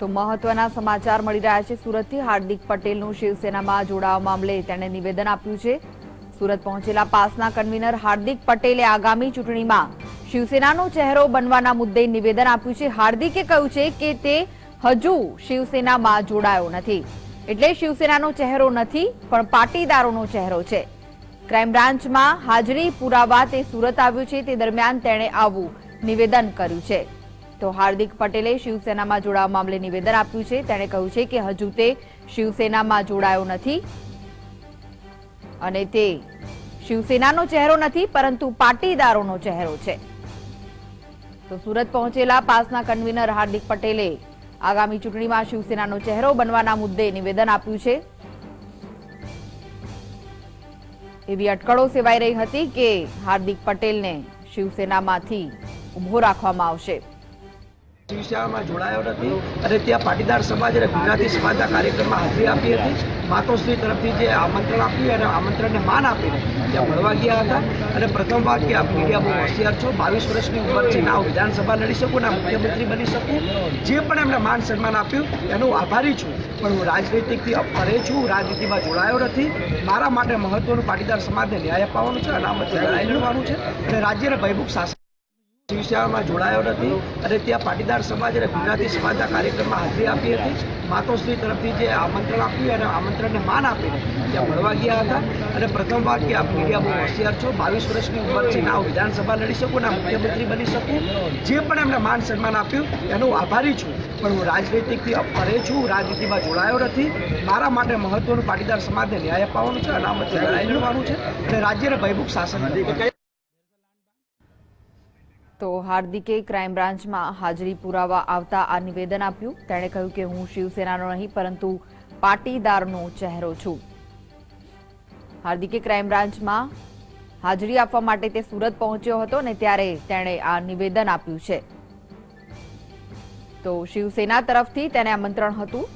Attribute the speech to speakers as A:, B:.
A: તો મહત્વના સમાચાર મળી રહ્યા છે. સુરતથી હાર્દિક પટેલનું શિવસેનામાં જોડાવા મામલે તેણે નિવેદન આપ્યું છે. સુરત પહોંચેલા પાસના કન્વીનર હાર્દિક પટેલે આગામી ચૂંટણીમાં શિવસેનાનો ચહેરો બનવાના મુદ્દે નિવેદન આપ્યું છે. હાર્દિકે કહ્યું છે કે તે હજુ શિવસેનામાં જોડાયો નથી. એટલે શિવસેનાનો ચહેરો નથી, પણ પાટીદારોનો ચહેરો છે. ક્રાઇમ બ્રાન્ચમાં હાજરી પુરાવા તે સુરત આવ્યું છે. તે દરમિયાન તેણે આવું નિવેદન કર્યું છે. તો હાર્દિક પટેલે શિવસેનામાં જોડાવા મામલે નિવેદન આપ્યું છે. તેણે કહ્યું છે કે હજુ તે શિવસેનામાં જોડાયો નથી અને તે શિવસેનાનો ચહેરો નથી, પરંતુ પાટીદારોનો ચહેરો છે. તો સુરત પહોંચેલા પાસના કન્વીનર હાર્દિક પટેલે આગામી ચૂંટણીમાં શિવસેનાનો ચહેરો બનવાના મુદ્દે નિવેદન આપ્યું છે. એવી અટકળો સેવાઈ રહી હતી કે હાર્દિક પટેલને શિવસેનામાંથી ઊભો રાખવામાં આવશે.
B: શિવસેનામાં જોડાયો નથી અને ત્યાં પાટીદાર સમાજ અને ગુજરાતી સમાજના કાર્યક્રમમાં હાજરી આપી હતી. માતોશ્રી તરફથી જે આમંત્રણ આપ્યું અને આમંત્રણને માન આપીને ત્યાં મળવા ગયા હતા. અને પ્રથમ વાત કે આપ મીડિયા બહુ હોશિયાર છો, બાવીસ વર્ષની ઉંમર છે, ના વિધાનસભા લડી શકું, ના મુખ્યમંત્રી બની શકું. જે પણ એમને માન સન્માન આપ્યું, એનો આભારી છું. પણ હું રાજનૈતિકથી અપરે છું રાજનીતિમાં જોડાયો નથી. મારા માટે મહત્વનું પાટીદાર સમાજને ન્યાય અપાવવાનું છે, અનામત લડાઈ લડવાનું છે અને રાજ્યને ભયભૂક શાસન શિવસેનામાં જોડાયો નથી અને ત્યાં પાટીદાર સમાજ અને ગુજરાતી સમાજના કાર્યક્રમમાં હાજરી આપી હતી. માતોશ્રી તરફથી જે આમંત્રણ આપ્યું અને આમંત્રણને માન આપીને ત્યાં મળવા ગયા હતા. અને પ્રથમ વાત કે આપ મીડિયા બહુ હોશિયાર છો, બાવીસ વર્ષની ઉંમર છે, ના વિધાનસભા લડી શકું, ના મુખ્યમંત્રી બની શકું. જે પણ એમને માન સન્માન આપ્યું, એનો આભારી છું. પણ હું રાજનૈતિકથી અપરે છું રાજનીતિમાં જોડાયો નથી. મારા માટે મહત્વનું પાટીદાર સમાજને ન્યાય અપાવવાનું છે અનામતથી લડાઈ લડવાનું છે અને રાજ્યને ભયભૂક શાસન.
A: તો હાર્દિકે ક્રાઇમ બ્રાન્ચમાં હાજરી પુરાવા આવતા આ નિવેદન આપ્યું. તેણે કહ્યું કે હું શિવસેનાનો નહીં, પરંતુ પાટીદારનો ચહેરો છું. હાર્દિકે ક્રાઇમ બ્રાન્ચમાં હાજરી આપવા માટે તે સુરત પહોંચ્યો હતો ને ત્યારે તેણે આ નિવેદન આપ્યું છે. તો શિવસેના તરફથી તેને આમંત્રણ હતું.